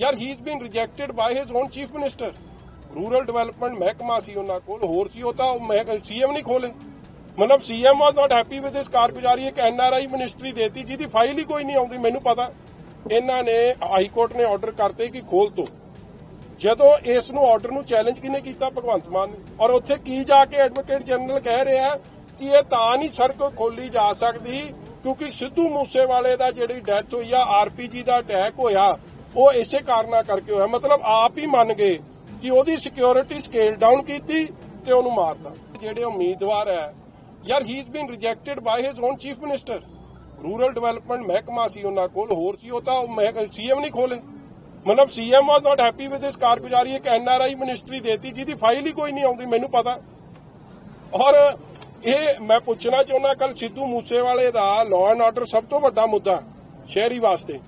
ਯਾਰ he is been rejected by his own chief minister rural development ਮਹਿਕਮਾ ਸੀ ਉਹਨਾਂ ਕੋਲ, ਹੋਰ ਸੀ ਉਹ ਤਾਂ ਸੀਐਮ ਨਹੀਂ ਖੋਲੇ ਮਤਲਬ CM was not happy with this ਕਾਰਗੁਜ਼ਾਰੀ ਇੱਕ ਐਨਆਰਆਈ ਮਿਨਿਸਟਰੀ ਦੇਤੀ, ਜਿਹਦੀ ਫਾਈਲ ਹੀ ਕੋਈ ਨਹੀਂ ਆਉਂਦੀ, ਮੈਨੂੰ ਪਤਾ। ਇਹਨਾਂ ਨੇ ਹਾਈ ਕੋਰਟ ਨੇ ਆਰਡਰ ਕਰਤੇ ਕਿ ਖੋਲ ਤੋਂ ਜਦੋਂ ਇਸ ਨੂੰ ਆਰਡਰ ਨੂੰ ਚੈਲੰਜ ਕਿਨੇ ਕੀਤਾ? ਭਗਵੰਤ ਮਾਨ ਨੇ। ਔਰ ਉੱਥੇ ਕੀ ਜਾ ਕੇ ਐਡਵੋਕੇਟ ਜਨਰਲ ਕਹਿ ਰਿਹਾ ਕਿ ਇਹ ਤਾਂ ਨਹੀਂ ਸੜਕ ਖੋਲੀ ਜਾ ਸਕਦੀ, ਕਿਉਂਕਿ ਸਿੱਧੂ ਮੂਸੇਵਾਲੇ ਦਾ ਜਿਹੜੀ ਡੈਥ ਹੋਈ ਆ ਆਰਪੀਜੀ ਦਾ ਅਟੈਕ ਹੋਇਆ ਉਹ ਇਸੇ ਕਾਰਨਾ ਕਰਕੇ ਹੋਇਆ। ਮਤਲਬ ਆਪ ਹੀ ਮੰਨ ਗਏ ਕਿ ਉਹਦੀ ਸਿਕਿਉਰਿਟੀ ਸਕੇਲ ਡਾਊਨ ਕੀਤੀ ਤੇ ਉਹਨੂੰ ਮਾਰਤਾ। ਜਿਹੜੇ ਉਮੀਦਵਾਰ ਹੈ, ਯਾਰ he is been rejected by his own chief minister rural development ਮਹਿਕਮਾ ਸੀ ਉਹਨਾਂ ਕੋਲ, ਹੋਰ ਸੀ ਉਹ ਤਾਂ ਸੀਐਮ ਨਹੀਂ ਖੋਲੇ। ਮਤਲਬ CM was not happy with this ਕਾਰਗੁਜ਼ਾਰੀ, ਇੱਕ ਐਨਆਰਆਈ ਮਿਨਿਸਟਰੀ ਦੇਤੀ, ਜਿਹਦੀ ਫਾਈਲ ਹੀ ਕੋਈ ਨਹੀਂ ਆਉਂਦੀ, ਮੈਨੂੰ ਪਤਾ। ਔਰ ਇਹ ਮੈਂ ਪੁੱਛਣਾ ਚਾਹੁੰਦਾ ਕੱਲ ਸਿੱਧੂ ਮੂਸੇਵਾਲੇ ਦਾ ਲਾਅ ਐਂਡ ਆਰਡਰ ਸਭ ਤੋਂ ਵੱਡਾ ਮੁੱਦਾ ਸ਼ਹਿਰੀ ਵਾਸਤੇ।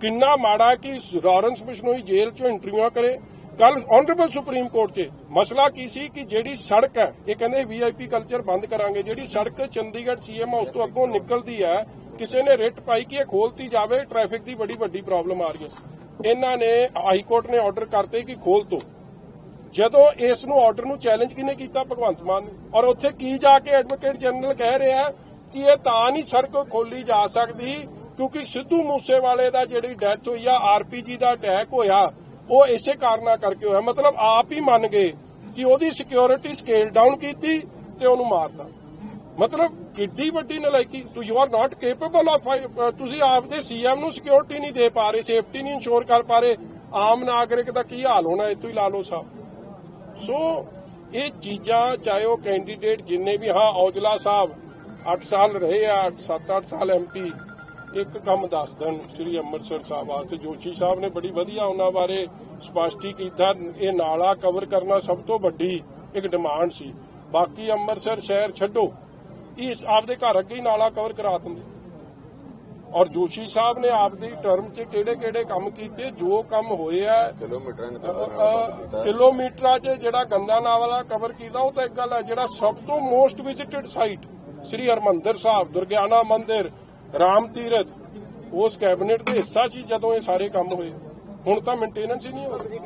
ਕਿੰਨਾ ਮਾੜਾ ਕਿ ਲਾਰੈਂਸ ਬਿਸ਼ਨੋਈ ਜੇਲ੍ਹ ਚੋਂ ਇੰਟਰਵਿਊ ਕਰੇ। ਕੱਲ ਆਨਰੇਬਲ ਸੁਪਰੀਮ ਕੋਰਟ 'ਚ ਮਸਲਾ ਕੀ ਸੀ ਕਿ ਜਿਹੜੀ ਸੜਕ ਹੈ, ਇਹ ਕਹਿੰਦੇ ਵੀਆਈਪੀ ਕਲਚਰ ਬੰਦ ਕਰਾਂਗੇ। ਜਿਹੜੀ ਸੜਕ ਚੰਡੀਗੜ੍ਹ ਸੀਐਮ ਹਾਊਸ ਤੋਂ ਅੱਗੋਂ ਨਿਕਲਦੀ ਹੈ, ਕਿਸੇ ਨੇ ਰਿਟ ਪਾਈ ਕਿ ਇਹ ਖੋਲਤੀ ਜਾਵੇ ਟ੍ਰੈਫਿਕ ਦੀ ਬੜੀ ਵੱਡੀ ਪ੍ਰੋਬਲਮ ਆ ਰਹੀ ਹੈ। ਇਹਨਾਂ ਨੇ ਹਾਈ ਕੋਰਟ ਨੇ ਆਰਡਰ ਕਰਤੇ ਕਿ ਖੋਲ ਤੋਂ। ਜਦੋਂ ਇਸ ਨੂੰ ਆਰਡਰ ਨੂੰ ਚੈਲੰਜ ਕਿਨੇ ਕੀਤਾ? ਭਗਵੰਤ ਮਾਨ ਨੇ। ਔਰ ਉੱਥੇ ਕੀ ਜਾ ਕੇ ਐਡਵੋਕੇਟ ਜਨਰਲ ਕਹਿ ਰਿਹਾ ਕਿ ਇਹ ਤਾਂ ਨਹੀਂ ਸੜਕ ਖੋਲੀ ਜਾ ਸਕਦੀ ਕਿਉਂਕਿ ਸਿੱਧੂ ਮੂਸੇਵਾਲੇ ਦਾ ਜਿਹੜੀ ਡੈਥ ਹੋਈ ਆ ਆਰਪੀਜੀ ਦਾ ਅਟੈਕ ਹੋਇਆ, ਉਹ ਇਸੇ ਕਾਰਨਾ ਕਰਕੇ ਹੋਇਆ। ਮਤਲਬ ਆਪ ਹੀ ਮੰਨ ਗਏ ਕਿ ਉਹਦੀ ਸਿਕਿਉਰਿਟੀ ਸਕੇਲ ਡਾਊਨ ਕੀਤੀ ਤੇ ਉਹਨੂੰ ਮਾਰਤਾ। ਮਤਲਬ ਕਿੱਡੀ ਵੱਡੀ ਨਲਾਇਕੀ to you are not capable of ਤੁਸੀਂ ਆਪਦੇ ਸੀਐਮ ਨੂੰ ਸਿਕਿਉਰਿਟੀ ਨਹੀਂ ਦੇ ਪਾ ਰਹੇ ਸੇਫਟੀ ਨਹੀਂ ਇੰਸ਼ੋਰ ਕਰ ਪਾ ਰਹੇ। ਆਮ ਨਾਗਰਿਕ ਦਾ ਕੀ ਹਾਲ ਹੋਣਾ ਇਹ ਤੋਂ ਹੀ ਲਾ ਲਓ ਸਾਹਿਬ ਸੋ ਇਹ ਚੀਜ਼ਾਂ, ਚਾਹੇ ਉਹ ਕੈਂਡੀਡੇਟ ਜਿੰਨੇ ਵੀ, ਹਾਂ, ਔਜਲਾ ਸਾਹਿਬ 8 ਸਾਲ ਰਹੇ ਆ 7-8 ਸਾਲ ਐਮਪੀ ਇੱਕ ਕੰਮ ਦੱਸ ਦੇਣ ਸ੍ਰੀ ਅੰਮ੍ਰਿਤਸਰ ਸਾਹਿਬ ਵਾਸਤੇ। ਜੋਸ਼ੀ ਸਾਹਿਬ ਨੇ ਬੜੀ ਵਧੀਆ ਉਹਨਾਂ ਬਾਰੇ ਸਪਸ਼ਟੀ ਕੀਤਾ। ਇਹ ਨਾਲਾ ਕਵਰ ਕਰਨਾ ਸਭ ਤੋਂ ਵੱਡੀ ਇੱਕ ਡਿਮਾਂਡ ਸੀ। ਬਾਕੀ ਅੰਮ੍ਰਿਤਸਰ ਸ਼ਹਿਰ ਛੱਡੋ। ਇਸ ਆਪਦੇ ਘਰ ਅੱਗੇ ਹੀ ਨਾਲਾ ਕਵਰ ਕਰਾ ਦਿੰਦੇ। ਔਰ ਜੋਸ਼ੀ ਸਾਹਿਬ ਨੇ ਆਪਦੀ ਟਰਮ 'ਚ ਕਿਹੜੇ ਕਿਹੜੇ ਕੰਮ ਕੀਤੇ? ਜੋ ਕੰਮ ਹੋਏ ਆ ਕਿਲੋਮੀਟਰਾਂ ਨੇ ਕਿਲੋਮੀਟਰਾਂ 'ਚ ਜਿਹੜਾ ਗੰਦਾ ਨਾਵਲਾ ਕਵਰ ਕੀਤਾ ਉਹ ਤਾਂ ਇੱਕ ਗੱਲ ਹੈ ਜਿਹੜਾ ਸਭ ਤੋਂ most visited site Shri Harmandir Sahib Durgiana Mandir Ram Tirath, ਉਸ ਕੈਬਨਿਟ ਦੇ ਹਿੱਸਾ ਸੀ ਜਦੋਂ ਇਹ ਸਾਰੇ ਕੰਮ ਹੋਏ। ਹੁਣ ਤਾਂ ਮੇਨਟੇਨੈਂਸ ਹੀ ਨਹੀਂ ਹੋ ਰਹੀ